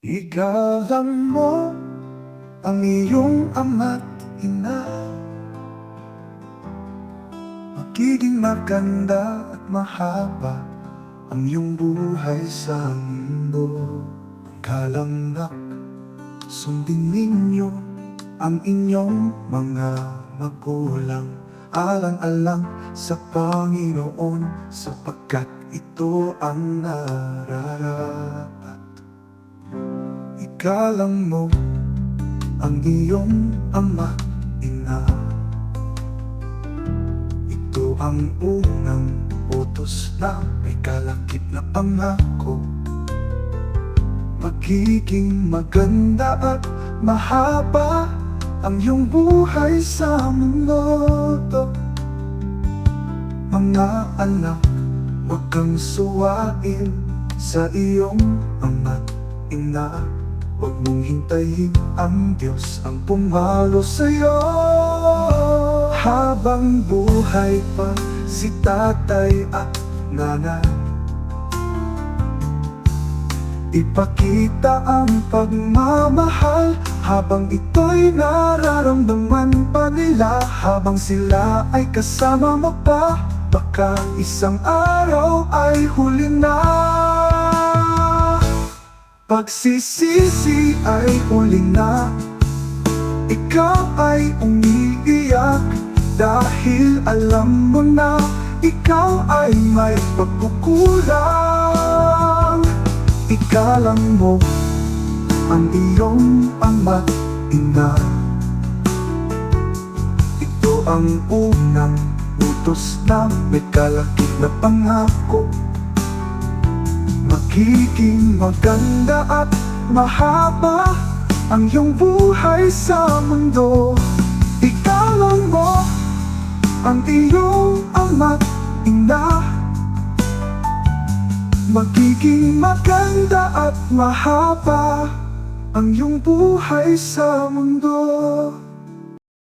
Igalang mo ang iyong ama't ina. Magiging maganda at mahaba ang iyong buhay sa mundo. Kalangnak, sundin ninyo ang inyong mga magulang. Alang-alang sa Panginoon sapagkat ito ang nararapat Igalang mo ang iyong ama, ina. Ito ang unang utos na may kalakip na pangako. Magiging maganda at mahaba ang iyong buhay sa mundo. Mga anak, huwag kang suwain sa iyong ama, ina Huwag mong hintayin ang Diyos ang pumalo sa'yo. Habang buhay pa si tatay at nanay. Ipakita ang pagmamahal Habang ito'y nararamdaman pa nila. Habang sila ay kasama mo pa Baka isang araw ay huli na Pagsisisi ay huli na. Ikaw ay umiiyak Dahil alam mo na Ikaw ay may pagkukulang. Ikalang mo ang iyong ama ina. Ito ang unang utos na may kalakip na pangako Magiging maganda at mahaba ang iyong buhay sa mundo. Ikalang mo ang iyong ama't ina. Magiging maganda at mahaba ang iyong buhay sa mundo